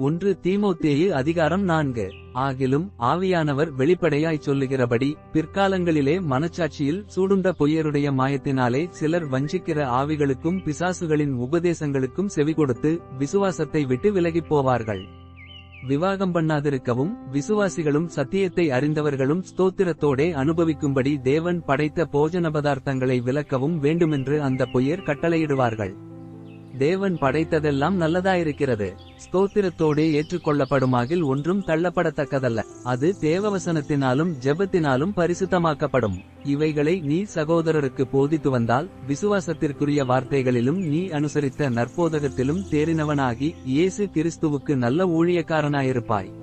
ஒன்று தீமோத்தேயு அதிகாரம் நான்கு. ஆகிலும் ஆவியானவர் வெளிப்படையாய் சொல்லுகிறபடி பிற்காலங்களிலே மனச்சாட்சியில் சூடுண்ட பொய்யருடைய மாயத்தினாலே சிலர் வஞ்சிக்கிற ஆவிகளுக்கும் பிசாசுகளின் உபதேசங்களுக்கும் செவிகொடுத்து விசுவாசத்தை விட்டு விலகிப் போவார்கள். விவாகம் பண்ணாதிருக்கவும் விசுவாசிகளும் சத்தியத்தை அறிந்தவர்களும் ஸ்தோத்திரத்தோடே அனுபவிக்கும்படி தேவன் படைத்த போஜன பதார்த்தங்களை விலக்கவும் வேண்டுமென்று அந்த பொய்யர் கட்டளையிடுவார்கள். தேவன் படைத்ததெல்லாம் நல்லதாயிருக்கிறது. ஸ்தோத்திரத்தோடே ஏற்றுக்கொள்ளப்படுமாகில் ஒன்றும் தள்ளப்படத்தக்கதல்ல. அது தேவவசனத்தினாலும் ஜெபத்தினாலும் பரிசுத்தமாக்கப்படும். இவைகளை நீ சகோதரருக்கு போதித்து வந்தால் விசுவாசத்திற்குரிய வார்த்தைகளிலும் நீ அனுசரித்த நற்போதகத்திலும் தேறினவனாகி இயேசு கிறிஸ்துவுக்கு நல்ல ஊழியக்காரனாயிருப்பாய்.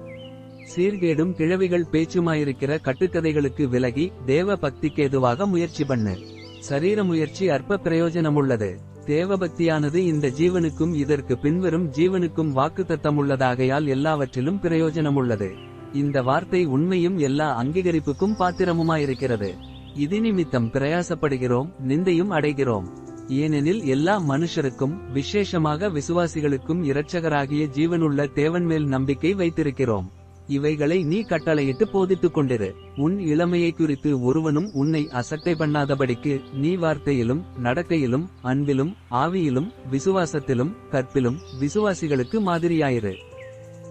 சீர்கேடும் கிழவிகள் பேச்சுமாயிருக்கிற கட்டுக்கதைகளுக்கு விலகி தேவ பக்திக்கேதுவாக முயற்சி பண்ணு. சரீர முயற்சி அற்ப பிரயோஜனமுள்ளது. தேவபக்தியானது இந்த ஜீவனுக்கும் இதற்கு பின்வரும் ஜீவனுக்கும் வாக்குத்தத்தமுள்ளதாகையால் எல்லாவற்றிலும் பிரயோஜனமுள்ளது. இந்த வார்த்தை உண்மையும் எல்லா அங்கீகரிப்புக்கும் பாத்திரமுமாயிருக்கிறது. இது நிமித்தம் பிரயாசப்படுகிறோம் நிந்தையும் அடைகிறோம். ஏனெனில் எல்லா மனுஷருக்கும் விசேஷமாக விசுவாசிகளுக்கும் இரட்சகராகிய ஜீவனுள்ள தேவன்மேல் நம்பிக்கை வைத்திருக்கிறோம். இவைகளை நீ கட்டளையிட்டு போதித்துக் கொண்டிரு. உன் இளமையை குறித்து ஒருவனும் உன்னை அசட்டை பண்ணாதபடிக்கு நீ வார்த்தையிலும் நடக்கையிலும் அன்பிலும் ஆவியிலும் விசுவாசத்திலும் கற்பிலும் விசுவாசிகளுக்கு மாதிரியாயிரு.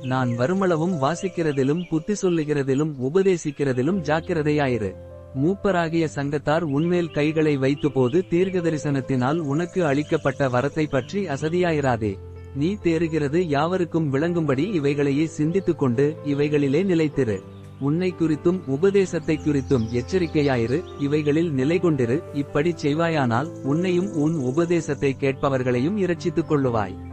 நான் வருமளவும் வாசிக்கிறதிலும் புத்தி சொல்லுகிறதிலும் உபதேசிக்கிறதிலும் ஜாக்கிரதையாயிரு. மூப்பராகிய சங்கத்தார் உன்மேல் கைகளை வைத்தபோது தீர்க்க தரிசனத்தினால் உனக்கு அளிக்கப்பட்ட வரத்தை பற்றி அசதியாயிராதே. நீ தேறுகிறது யாவருக்கும் விளங்கும்படி இவைகளையே சிந்தித்துக் கொண்டு இவைகளிலே நிலைத்திரு. உன்னை குறித்தும் உபதேசத்தை குறித்தும் எச்சரிக்கையாயிரு. இவைகளில் நிலை கொண்டிரு இப்படி செய்வாயானால் உன்னையும் உன் உபதேசத்தை கேட்பவர்களையும் இரட்சித்துக் கொள்ளுவாய்.